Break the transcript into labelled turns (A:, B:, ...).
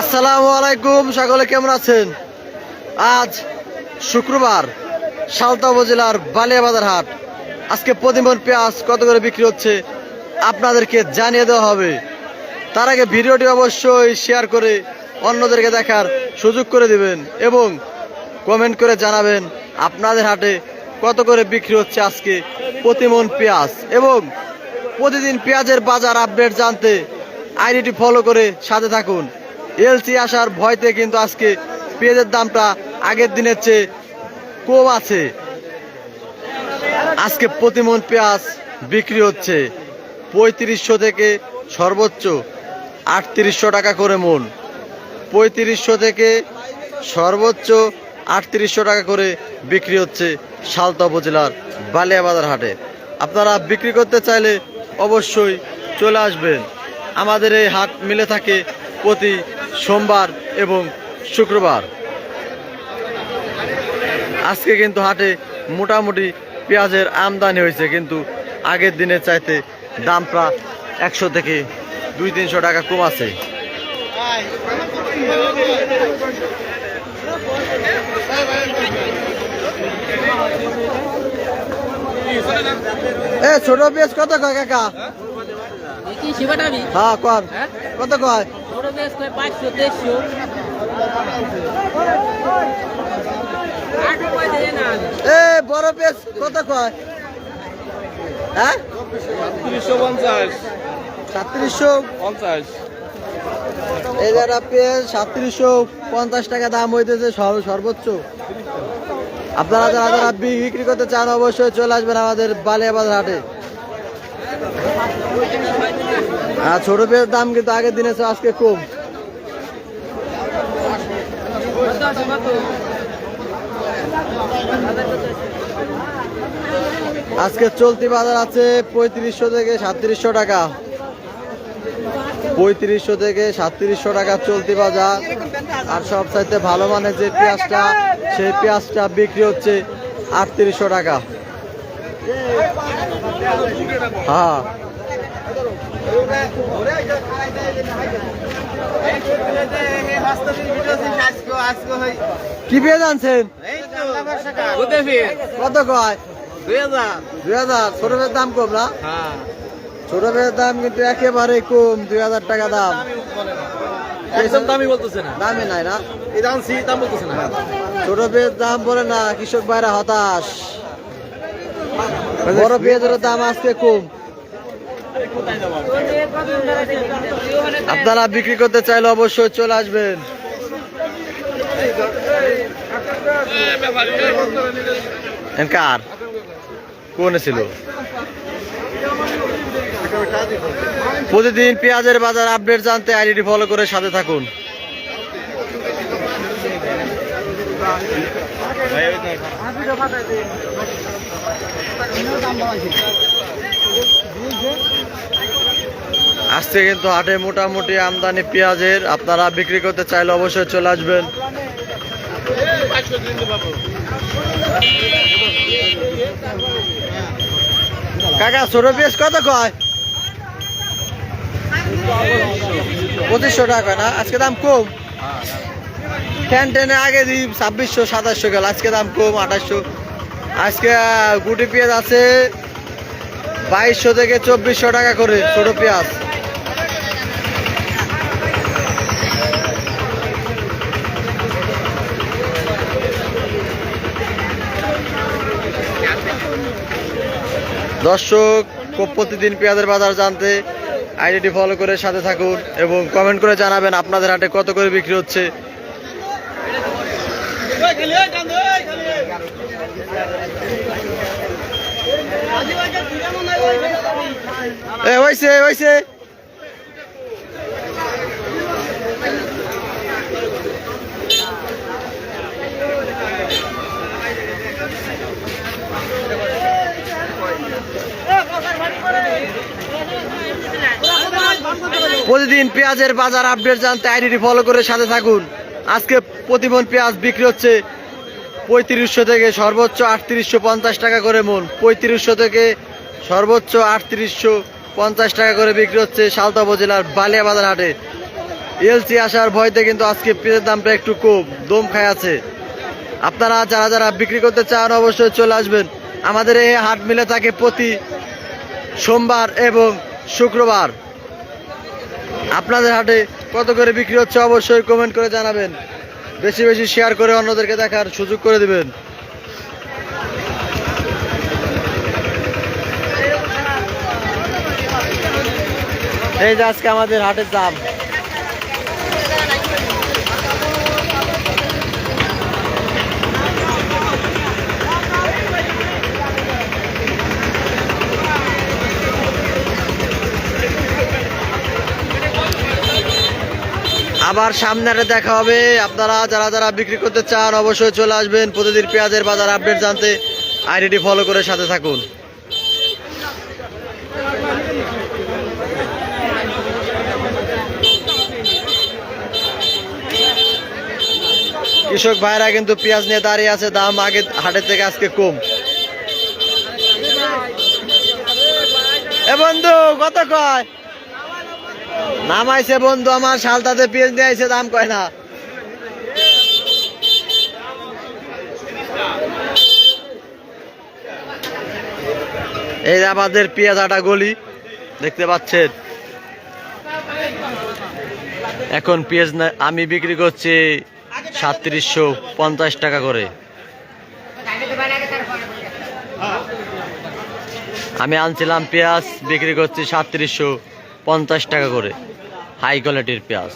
A: আসসালামু আলাইকুম, সকলে কেমন আছেন? আজ শুক্রবার সালতা উপজেলার বালিয়াবাজার হাট। আজকে প্রতিমন পেঁয়াজ কত করে বিক্রি হচ্ছে আপনাদেরকে জানিয়ে দেওয়া হবে। তার আগে ভিডিওটি অবশ্যই শেয়ার করে অন্যদেরকে দেখার সুযোগ করে দিবেন এবং কমেন্ট করে জানাবেন আপনাদের হাটে কত করে বিক্রি হচ্ছে আজকে প্রতিমন পেঁয়াজ। এবং প্রতিদিন পেঁয়াজের বাজার আপডেট জানতে আইডিটি ফলো করে সাথে থাকুন। এলসি আসার ভয়তে কিন্তু আজকে পেঁয়াজের দামটা আগের দিনের চেয়ে কম আছে। আজকে প্রতিমন পেঁয়াজ বিক্রি হচ্ছে পঁয়ত্রিশশো থেকে সর্বোচ্চ আটত্রিশশো টাকা করে মন। পঁয়ত্রিশশো থেকে সর্বোচ্চ আটত্রিশশো টাকা করে বিক্রি হচ্ছে সালতা উপজেলার বালিয়াবাজার হাটে। আপনারা বিক্রি করতে চাইলে অবশ্যই চলে আসবেন। আমাদের এই হাট মিলে থাকে প্রতি সোমবার এবং শুক্রবার। আজকে কিন্তু হাটে মোটামুটি পেঁয়াজের আমদানি হয়েছে কিন্তু আগের দিনের চাইতে দামটা একশো থেকে দুই তিনশো টাকা কম আছে। এ ছোট পেঁয়াজ কত কয় কাকা? হ্যাঁ কর
B: হ্যাঁ?
A: কত কয়?
B: বেশ করে পাঁচশো দেড়শো।
A: এ বড় পেঁয়াজ কত কয়? হ্যাঁ?
C: তিরিশশো পঞ্চাশ।
A: সাতত্রিশশো?
C: পঞ্চাশ।
A: সাতত্রিশশো টাকা দাম হইতেছে সর্ব- সর্বোচ্চ। আপনারা যারা যারা বিক্রি করতে চান অবশ্যই চলে আসবেন আমাদের বালিয়াবাজার হাটে। আর ছোট পেঁয়াজের দাম কিন্তু আগের দিনে আজকে কম। আজকে চলতি বাজার আছে পঁয়ত্রিশশো থেকে সাতত্রিশশো টাকা। পঁয়ত্রিশশো থেকে সাতত্রিশশো টাকা চলতি বাজার। আর সব চাইতে ভালো মানের যে পেঁয়াজটা, সেই পেঁয়াজটা বিক্রি হচ্ছে আটত্রিশশো টাকা। হ্যাঁ। কি
C: কোথায় ফির
A: কত কয়?
C: দুই হাজার।
A: দুই হাজার ছোট পেঁয়াজের দাম কম না? ছোট পেঁয়াজের দাম কিন্তু একেবারে কম দুই হাজার টাকা দাম।
C: একদম দামি বলতেছে না।
A: দামে নাই না?
C: এই দাম সি দাম বলতেছে না।
A: ছোট দাম বলে না কৃষক ভাইরা হতাশ। বড় পেঁয়াজের দাম আজকে কম। আপনারা বিক্রি করতে চাইলে অবশ্যই চলে আসবেন। কার? কোন ছিল? প্রতিদিন পেঁয়াজের বাজার আপডেট জানতে আইডি ফলো করে সাথে থাকুন। আজকে কিন্তু হাটে মোটামুটি আমদানি পেঁয়াজের আপনারা বিক্রি করতে চাইলে অবশ্যই চলে আসবেন। কাকা, ছোট পেঁয়াজ কত কয়? পঁচিশশো টাকা না? আজকে দাম কম? টেন টেনে আগে দিই, ছাব্বিশশো, সাতাশশো গেল। আজকে দাম কম, আঠাশশো। আজকে গুটি পেঁয়াজ আছে বাইশশো থেকে চব্বিশশো টাকা করে ছোট পেঁয়াজ। দর্শক প্রতিদিন পেঁয়াজের বাজার জানতে আইডিটি ফলো করে সাথে থাকুন এবং কমেন্ট করে জানাবেন আপনাদের হাটে কত করে বিক্রি হচ্ছে। এ হয়েছে হয়েছে প্রতিদিন পেঁয়াজের বাজার আপডেট জানতে আইডিটি ফলো করে সাথে থাকুন। আজকে প্রতিমন পেঁয়াজ বিক্রি হচ্ছে পঁয়ত্রিশশো থেকে সর্বোচ্চ আটত্রিশশো পঞ্চাশ টাকা করে মন। পঁয়ত্রিশশো থেকে সর্বোচ্চ আটত্রিশশো পঞ্চাশ টাকা করে বিক্রি হচ্ছে সালতা উপজেলার বালিয়াবাজার হাটে। এলসি আসার ভয়তে কিন্তু আজকে পেঁয়াজের দামটা একটু কম, দম খায় আছে। আপনারা যারা যারা বিক্রি করতে চান অবশ্যই চলে আসবেন। আমাদের এই হাট মিলে থাকে প্রতি সোমবার এবং শুক্রবার। আপনাদের হাটে কত করে বিক্রি হচ্ছে অবশ্যই কমেন্ট করে জানাবেন। বেশি বেশি শেয়ার করে অন্যদেরকে দেখার সুযোগ করে দিবেন। এই যে আজকে আমাদের হাটের দাম। আবার সামনে দেখা হবে। আপনারা যারা যারা বিক্রি করতে চান, অবশ্যই চলে আসবেন। প্রতিদিন পেঁয়াজের বাজার আপডেট জানতে আইডিটি ফলো করে সাথে থাকুন। কৃষক ভাইরা কিন্তু পেঁয়াজ নিয়ে দাঁড়িয়ে আছে, দাম আগে হাটের থেকে আজকে কম। এ বন্ধু কত কয়? নামাইছে বন্ধু, আমার শালতাতে পেঁয়াজ নিয়ে আইছে, দাম কয় না? এই আমাদের পেঁয়াজ আটা গলি, দেখতে পাচ্ছেন? এখন পেঁয়াজ আমি বিক্রি করছি সাতত্রিশশো পঞ্চাশ টাকা করে। আমি আনছিলাম পেঁয়াজ, বিক্রি করছি সাতত্রিশশো। পঞ্চাশ টাকা করে। হাই কোয়ালিটির পেঁয়াজ।